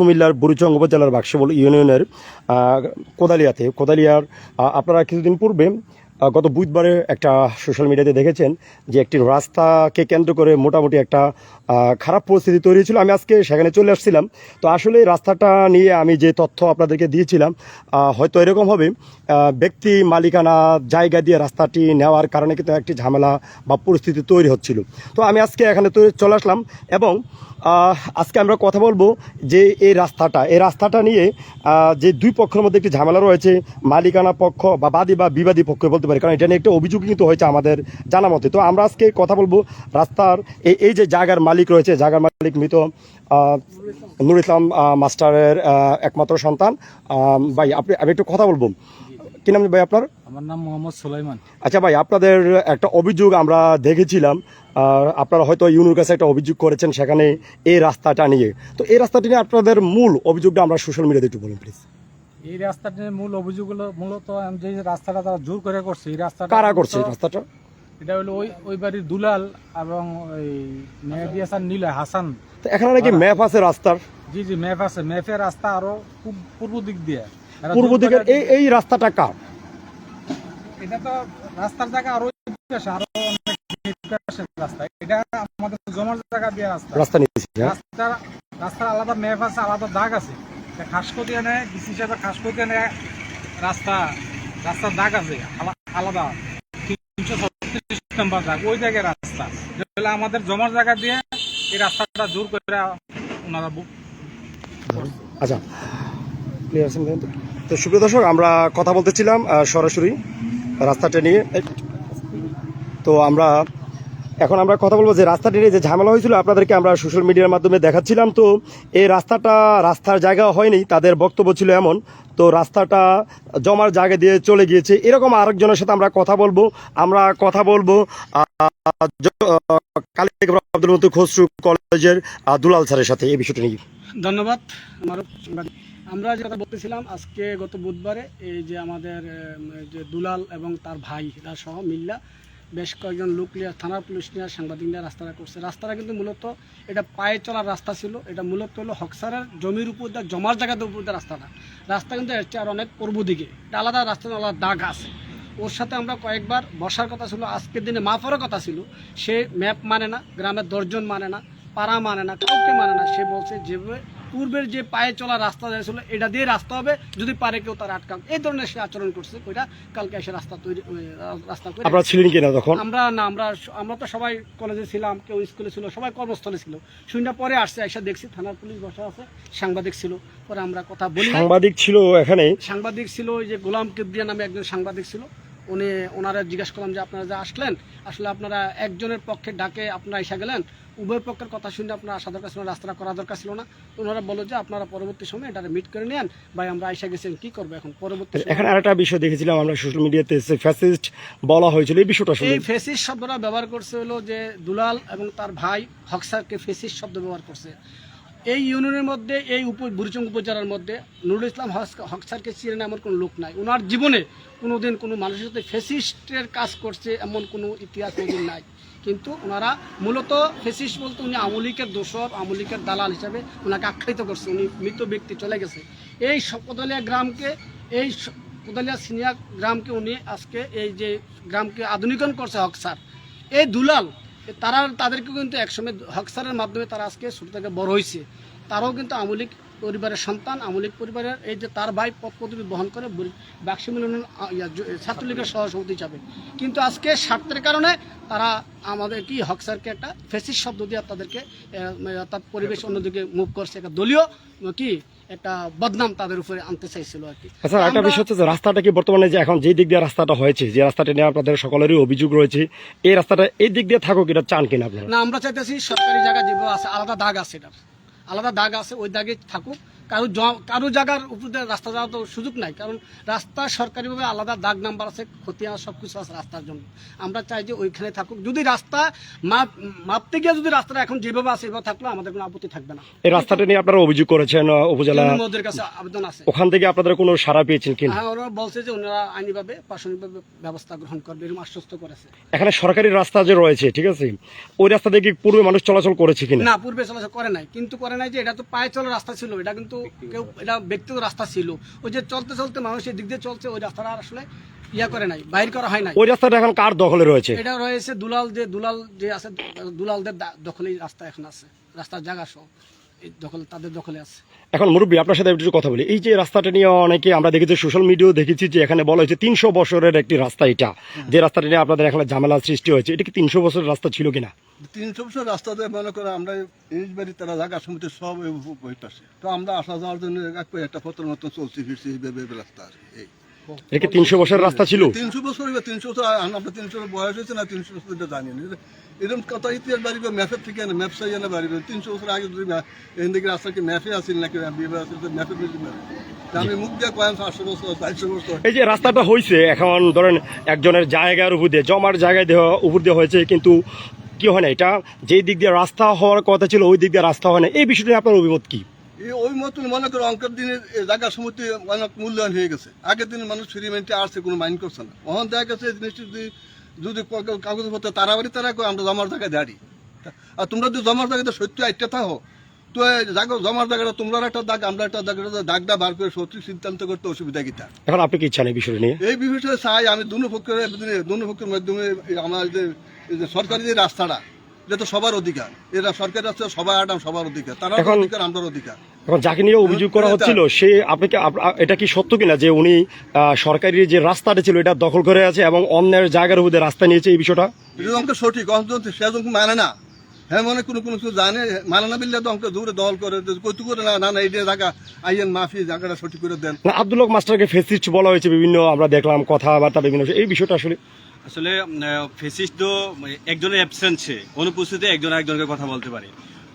কুমিল্লার বুড়িচং উপজেলার বাক্সবল ইউনিয়নের কোদালিয়াতে। কোদালিয়ার আপনারা কিছুদিন পূর্বে গত বুধবারে একটা সোশ্যাল মিডিয়াতে দেখেছেন যে একটি রাস্তাকে কেন্দ্র করে মোটামুটি একটা খারাপ পরিস্থিতি তৈরি হয়েছিল। আমি আজকে সেখানে চলে আসছিলাম। তো আসলে রাস্তাটা নিয়ে আমি যে তথ্য আপনাদেরকে দিয়েছিলাম হয়তো এরকম হবে ব্যক্তি মালিকানা জায়গা দিয়ে রাস্তাটি নেওয়ার কারণে কিন্তু একটি ঝামেলা বা পরিস্থিতি তৈরি হচ্ছিল। তো আমি আজকে এখানে চলে আসলাম এবং আজকে আমরা কথা বলব যে এই রাস্তাটা এই রাস্তাটা নিয়ে যে দুই পক্ষের মধ্যে একটি ঝামেলা রয়েছে, মালিকানা পক্ষ বা বাদী বা বিবাদী পক্ষ বলতে পারি, কারণ এটা নিয়ে একটা অভিযোগ কিন্তু হয়েছে আমাদের জানা মতে। তো আমরা আজকে কথা বলব রাস্তার, এই যে জায়গার মালিক রয়েছে, জায়গার মালিক মৃত নুর ইসলাম মাস্টারের একমাত্র সন্তান। ভাই, আপনি, আমি একটু কথা বলব। কি নাম ভাই আপনার? আমার নাম মোহাম্মদ সুলাইমান। আচ্ছা ভাই আপনাদের একটা অভিযোগ আমরা দেখেছিলাম আর আপনারা হয়তো ইউনুর কাছে একটা অভিযোগ করেছেন সেখানে এই রাস্তাটা নিয়ে। তো এই রাস্তাটি নিয়ে আপনাদের মূল অভিযোগটা আমরা সোশ্যাল মিডিয়াতে একটু বলুন প্লিজ এই রাস্তাটির মূল অভিযোগ হলো মূলত আমি যে রাস্তাটা তারা জোর করে করছে এই রাস্তাটা কারা করছে রাস্তাটা? এটা হলো ওই ওই বাড়ির দুলাল এবং ওই মেহেদি হাসান নীলা হাসান। তো এখানে নাকি ম্যাপ আছে রাস্তার? জি জি ম্যাপ আছে। ম্যাপের রাস্তা আরও খুব পূর্ব দিক দিয়ে। পূর্ব দিকের এই এই রাস্তাটা কার? এটা তো রাস্তার জায়গা আরও রাস্তা। এটা আমাদের জমার জায়গা দিয়ে রাস্তা। রাস্তা নিয়েছে? রাস্তার রাস্তার আলাদা ম্যাপ আছে আলাদা দাগ আছে। এটা খাসকতি ডিসি হিসাবে খাসকতি এনে রাস্তা রাস্তার দাগ আছে আলাদা। তিনশো ছত্রিশ নম্বর দাগ। ওই জায়গায় রাস্তা। আমাদের জমার জায়গা দিয়ে এই রাস্তাটা জোর করে ওনারা বুক আচ্ছা তো? সুপ্রিয় দর্শক, আমরা কথা বলতেছিলাম সরাসরি রাস্তাটা নিয়ে। তো আমরা এখন আমরা কথা বলব যে রাস্তাটি নিয়ে যে ঝামেলা হয়েছিল, আপনাদেরকে আমরা সোশ্যাল মিডিয়ার মাধ্যমে দেখাচ্ছিলাম। তো এই রাস্তাটা রাস্তার জায়গা হয়নি, তাদের বক্তব্য ছিল এমন। তো রাস্তাটা জমার জায়গা দিয়ে চলে গিয়েছে। এরকম আরেকজনের সাথে আমরা কথা বলব। আমরা কথা বলব কালিক আব্দুল মতো খসরু কলেজের দুলাল স্যারের সাথে এই বিষয়টা নিয়ে। ধন্যবাদ। আমরা যে কথা বলতেছিলাম আজকে গত বুধবারে, এই যে আমাদের যে দুলাল এবং তার ভাই, এরা সহ মিল্লা বেশ কয়েকজন লোক নিয়ে, থানার পুলিশ নিয়ে সাংবাদিক নিয়ে রাস্তাটা করছে। রাস্তাটা কিন্তু মূলত এটা পায়ে চলার রাস্তা ছিল। এটা মূলত হলো হকসারের জমির উপর দিয়ে, জমার জায়গাতে উপর দিয়ে রাস্তাটা। রাস্তা কিন্তু চেয়ে আর অনেক পূর্ব দিকে। এটা আলাদা রাস্তা আলাদা দাগ আছে। ওর সাথে আমরা কয়েকবার বসার কথা ছিল, আজকের দিনে মাফারও কথা ছিল। সে ম্যাপ মানে না, গ্রামের দশজন মানে না, পাড়া মানে না, কাউকে মানে না। সে বলছে, যেভাবে পূর্বের যে পায়ে চলা রাস্তা ছিল এটা দিয়ে রাস্তা হবে যদি পারে কেউ তার আটকাম এই ধরনের সে আচরণ করছে ওইটা কালকে এসে রাস্তা তৈরি রাস্তা করে আপনারা ছিলেন কিনা তখন? আমরা না আমরা আমরা তো সবাই কলেজে ছিলাম কেউ স্কুলে ছিল সবাই কর্মস্থলে ছিল। শুনটা পরে আসছে এসে দেখছি থানার পুলিশ বসা আছে সাংবাদিক ছিল পরে আমরা কথা বলি সাংবাদিক ছিল এখানে? সাংবাদিক ছিল ওই যে গোলাম কিবরিয়া নামে একজন সাংবাদিক ছিল উনি ওনারা জিজ্ঞাসা করলাম যে আপনারা যে আসলেন আসলে আপনারা একজনের পক্ষে ডাকে আপনারা এসে গেলেন উভয় পক্ষের কথা শুনে আপনারা আসা দরকার ছিল না, রাস্তাটা করা দরকার ছিল না। ওনারা বলল যে আপনারা পরবর্তী সময় এটা মিট করে নেন ভাই আমরা এসে গেছেন কি করব এখন? পরবর্তী এখানে আরেকটা বিষয় দেখেছিলাম আমরা সোশ্যাল মিডিয়াতে ফ্যাসিস্ট বলা হয়েছিল এই বিষয়টা এই ফেসিস শব্দটা ব্যবহার করছে হলো যে দুলাল এবং তার ভাই হকসারকে ফেসিস শব্দ ব্যবহার করছে। এই ইউনিয়নের মধ্যে এই উপ বুড়িচং উপজেলার মধ্যে নুরুল ইসলাম হক- হকসারকে চিনে না এমন কোনো লোক নাই। ওনার জীবনে কোনোদিন কোনো মানুষের সাথে ফেসিস্টের কাজ করছে এমন কোনো ইতিহাস কোনোদিন নাই। কিন্তু ওনারা মূলত ফেসিস্ট বলতে উনি আমলিকের দোষর আমলিকের দালাল হিসাবে ওনাকে আখ্যায়িত করছে। উনি মৃত ব্যক্তি চলে গেছে। এই কোদালিয়া গ্রামকে, এই কোদালিয়া সিনিয়া গ্রামকে উনি আজকে এই যে গ্রামকে আধুনিকরণ করছে হকসার এই দুলাল তারা তাদেরকে কিন্তু একসময় হকসারের মাধ্যমে তারা আজকে ছোটো থেকে বড় হয়েছে তারাও কিন্তু আমলিক পরিবারের সন্তান আমলিক পরিবারের এই যে তার ভাই পদ পদবি বহন করে বাক্সি মিলনের ছাত্রলীগের সহসভাপতি হিসাবে। কিন্তু আজকে স্বার্থের কারণে তারা আমাদের কি হকসারকে একটা ফেসিস শব্দ দিয়ে তাদেরকে অর্থাৎ পরিবেশ অন্যদিকে মুভ করছে একটা দলীয় কি একটা বদনাম তাদের উপরে আনতে চাইছিল আর কি। আচ্ছা একটা বিষয় হচ্ছে রাস্তাটা কি বর্তমানে যে এখন যে দিক দিয়ে রাস্তাটা হয়েছে যে রাস্তাটা নিয়ে আপনাদের সকলেরই অভিযোগ রয়েছে এই রাস্তাটা এই দিক দিয়ে থাকুক এটা চান কিনা আপনারা? না আমরা চাইতেছি সরকারি জায়গা যেগুলো আছে আলাদা দাগ আছে এটার। আলাদা দাগ আছে ওই দাগে থাকুক। কারও জ- কারও জায়গার উপরে রাস্তা যাওয়ার তো সুযোগ নাই। কারণ রাস্তা সরকারিভাবে আলাদা দাগ নাম্বার আছে খতিয়ান সব কিছু আছে রাস্তার জন্য। আমরা চাই যে ওইখানে থাকুক। যদি রাস্তা মাপ মাপতে গিয়ে যদি রাস্তাটা এখন যেভাবে আছে এভাবে থাকলে আমাদের কোনো আপত্তি থাকবে না। এই রাস্তাটা নিয়ে আপনারা অভিযোগ করেছেন উপজেলা কাছে আবেদন আছে। ওখান থেকে আপনাদের কোনো সাড়া পেয়েছেন কিনা? হ্যাঁ ওরা বলছে যে ওনারা আইনিভাবে প্রশাসনিকভাবে ব্যবস্থা গ্রহণ করবে এরকম আশ্বস্ত করেছে। এখানে সরকারি রাস্তা যে রয়েছে ঠিক আছে? ওই রাস্তা দিয়ে কি পূর্বে মানুষ চলাচল করেছে কিনা? না পূর্বে চলাচল করে নাই। কিন্তু করে নাই যে এটা তো পায়ে চলার রাস্তা ছিল এটা কিন্তু কেউ এটা ব্যক্তিগত রাস্তা ছিল। ওই যে চলতে চলতে মানুষ এদিক দিয়ে চলছে ওই রাস্তাটা আর আসলে ইয়া করে নাই বাইর করা হয় নাই। ওই রাস্তাটা এখন কার দখলে রয়েছে? এটা রয়েছে দুলাল যে দুলাল যে আছে দুলালদের দখলেই রাস্তা এখন আছে রাস্তার জায়গা সহ এই দখল তাদের দখলে আছে। এখন মুরব্বী আপনার সাথে একটু কথা বলি। এই যে রাস্তাটা নিয়ে অনেকে আমরা দেখেছি সোশ্যাল মিডিয়াও দেখেছি যে এখানে বলা হয়েছে তিনশো বছরের একটি রাস্তা এটা। যে রাস্তাটা নিয়ে আপনাদের এখানে ঝামেলা সৃষ্টি হয়েছে এটা কি তিনশো বছরের রাস্তা ছিল কিনা? তিনশো বছর রাস্তাতে মনে করে আমরা ইংলিশ বাড়ি তারা জায়গা সমিতি সব এই বই পাশে। তো আমরা আসা যাওয়ার জন্য একটা পত্র মতো চলছি ফিরছি রাস্তা আর এই। এটা তিনশো বছরের রাস্তা ছিল? তিনশো বছর তিনশো বছর আমরা তিনশো বয়স হয়েছে না তিনশো বছর এটা জানি না। এরকম কথা ইতিহাস বাড়িবে ম্যাপের থেকে না ম্যাপ সাইয়া না বাড়িবে। তিনশো বছর আগে যদি এখান থেকে রাস্তা কি ম্যাপে আসিল নাকি ম্যাপে আমি মুখ দিয়ে কয়েন পাঁচশো বছর চারশো বছর। এই যে রাস্তাটা হয়েছে এখন ধরেন একজনের জায়গার উপর দিয়ে জমার জায়গায় দেওয়া উপর দিয়ে হয়েছে কিন্তু কি হয় না এটা যেই দিক দিয়ে রাস্তা হওয়ার কথা ছিল ওই দিক দিয়ে রাস্তা হয় না। এই বিষয়টা আপনার অভিমত কি? ওই মতন মনে করো অঙ্কের দিনে এই জায়গা সমিতি অনেক মূল্যায়ন হয়ে গেছে। আগের দিনে মানুষ ফ্রি মেন্টে আসছে কোনো মাইন্ড করছে না। ওখান দেখা গেছে জিনিসটি যদি যদি কাগজপত্র তাড়াবাড়ি তারা করে আমরা জমার জায়গায় দাঁড়ি। আর তোমরা যদি জমার জায়গাতে সত্য আইটটা থাকো তো এই জায়গা জমার জায়গাটা তোমরা একটা দাগ আমরা একটা দাগ এটা দাগটা বার করে সঠিক সিদ্ধান্ত করতে অসুবিধা এখন আপনি কি ইচ্ছা নেই বিষয়টা নিয়ে? এই বিষয়ে চাই আমি দুনো পক্ষের দুনো পক্ষের মাধ্যমে আমার যে এই সরকারি যে রাস্তাটা এটা তো সবার অধিকার। এরা সরকারি রাস্তা সবার আডাম সবার অধিকার। তারা অধিকার আমরা অধিকার। এখন যাকে নিয়ে অভিযোগ করা হচ্ছিল সে আপনি কি আপ- আ- এটা কি সত্য কিনা যে উনি সরকারি যে রাস্তাটা ছিল এটা দখল করে আছে এবং অন্যের জায়গার উপর রাস্তা নিয়েছে এই বিষয়টা? অঙ্ক সঠিক সে মানে না। হ্যাঁ মনে কোনো কোনো কিছু জানে মানে না বিল্লে তো অঙ্ক দূরে দল করে কইতু করে না না এই জায়গা আইয়েন মাফি জায়গাটা সঠিক করে দেন। না আব্দুল মাস্টারকে ফেসিস্ট বলা হয়েছে বিভিন্ন আমরা দেখলাম কথাবার্তা বিভিন্ন এই বিষয়টা আসলে আসলে ফেসিস্ট তো একজনের অ্যাবসেন্সে অনুপস্থিতিতে একজন একজনকে কথা বলতে পারে।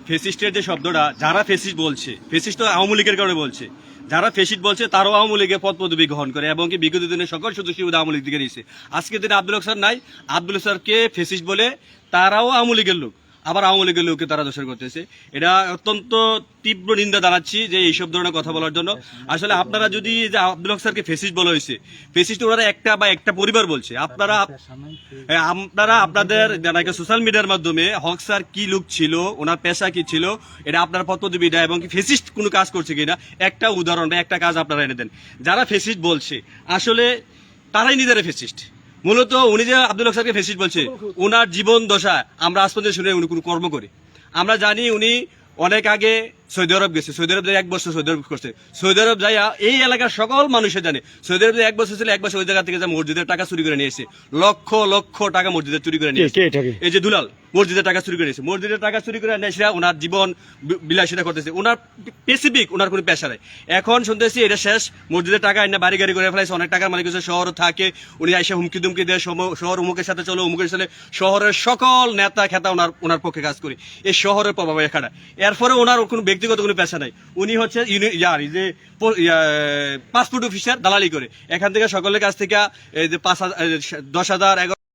ফেসিস্টের যে শব্দটা, যারা ফেসিস্ট বলছে, ফেসিস্ট তো আওয়ামী লীগের কারণে বলছে, যারা ফেসিস্ট বলছে তারাও আওয়ামী লীগের পদ পদবি গ্রহণ করে এবং কি বিগত দিনে সকল সদস্য আওয়ামী লীগ দিকে নিয়েছে। আজকের দিনে আব্দুল হক স্যার নাই। আব্দুল স্যারকে ফেসিস্ট বলে তারাও আওয়ামী লীগের লোক। আবার আওয়ামী লীগের লোককে তারা দোষার করতেছে। এটা অত্যন্ত তীব্র নিন্দা জানাচ্ছি যে এইসব ধরনের কথা বলার জন্য। আসলে আপনারা যদি যে আব্দুল হক স্যারকে ফেসিস্ট বলা হয়েছে ফেসিস্ট ওনারা একটা বা একটা পরিবার বলছে। আপনারা হ্যাঁ, আপনারা আপনাদের জানাকে সোশ্যাল মিডিয়ার মাধ্যমে হক স্যার কি লুক ছিল ওনার পেশা কি ছিল এটা আপনার পত্রদিবিটা এবং কি ফেসিস্ট কোনো কাজ করছে কিনা একটা উদাহরণ বা একটা কাজ আপনারা এনে দেন। যারা ফেসিস্ট বলছে আসলে তারাই নিজেরা ফেসিস্ট। মূলত উনি যে আব্দুল হক স্যারকে ফেসিস বলছে ওনার জীবন দশা আমরা আজ পর্যন্ত শুনে উনি কোনো কর্ম করে। আমরা জানি উনি অনেক আগে সৌদি আরব গেছে সৌদি আরব এক বছর সৌদি আরব করছে। সৌদি আরব যাই এই এলাকার সকল মানুষে জানে সৌদি আরব এক বছর ছিল এক বছর ওই জায়গা থেকে যা মসজিদের টাকা চুরি করে নিয়েছে। লক্ষ লক্ষ টাকা মসজিদের চুরি করে নিয়েছে। এই যে দুলাল মসজিদের টাকা চুরি করে নিয়েছে। মসজিদের টাকা চুরি করে নিয়েছে ওনার জীবন বিলাসিতা করতেছে। ওনার স্পেসিফিক ওনার কোনো পেশা নেই। এখন শুনতেছি এটা শেষ মসজিদের টাকা এনে বাড়ি গাড়ি করে ফেলাইছে অনেক টাকার মালিক হচ্ছে শহর থাকে। উনি এসে হুমকি দুমকি দেয় শহর উমুকের সাথে চলো উমুকের সাথে শহরের সকল নেতা খেতা ওনার ওনার পক্ষে কাজ করি। এই শহরের প্রভাব এখানে। এরপরে ওনার কোনো ব্যক্তিগত কোনো পেশা নাই। উনি হচ্ছে ইয়ার যে পাসপোর্ট অফিসার, দালালি করে। এখান থেকে সকলের কাছ থেকে যে পাঁচ হাজার দশ হাজার